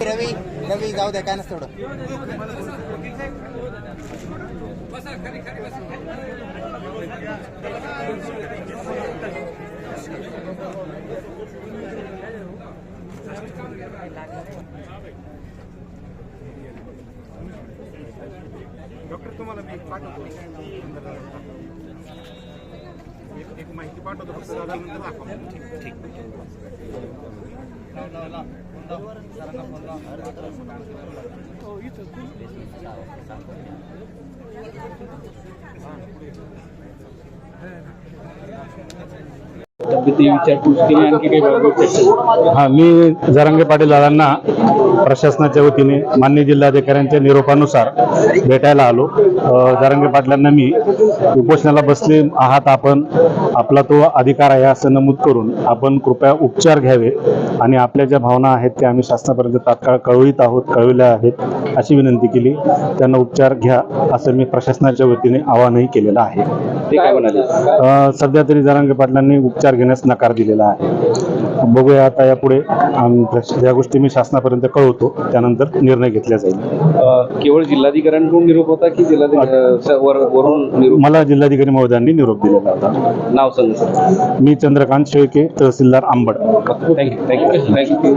रवी रवी जाऊ द्या काय नसतं थोडं डॉक्टर तुम्हाला मी एक पाठवतो. एक एक माहिती पाठवतो फक्त. दादा नंतर दाखवा तब्येती विचारपूस केली आणखी काही बाबी चर्चा हा मी जरांगे पाटील दादांना प्रशासनाच्या वतीने मान्य जिल्हाधिकाऱ्यांच्या निरोपानुसार भेटायला आलो. जरांगे पाटलांना मी उपोषणाला बसले आहात आपण. आपला तो अधिकार आहे असं नमूद करून आपण कृपया उपचार घ्यावे आणि आपल्या ज्या भावना आहेत त्या आम्ही शासनापर्यंत तात्काळ कळवित आहोत कळविल्या आहेत अशी विनंती केली. त्यांना उपचार घ्या असं मी प्रशासनाच्या वतीने आवाहनही केलेलं आहे. सध्या तरी जरांगे पाटलांनी उपचार घेण्यास नकार दिलेला आहे. बघूया आता यापुढे. या गोष्टी मी शासनापर्यंत कळवतो. त्यानंतर निर्णय घेतला जाईल. केवळ जिल्हाधिकाऱ्यांकडून निरोप होता की जिल्हाधिकारी वरून मला जिल्हाधिकारी महोदयांनी निरोप दिलेला होता. नाव सांगा मी Chandrakant Shelke tehsildar Ambad. Thank you thank you thank you.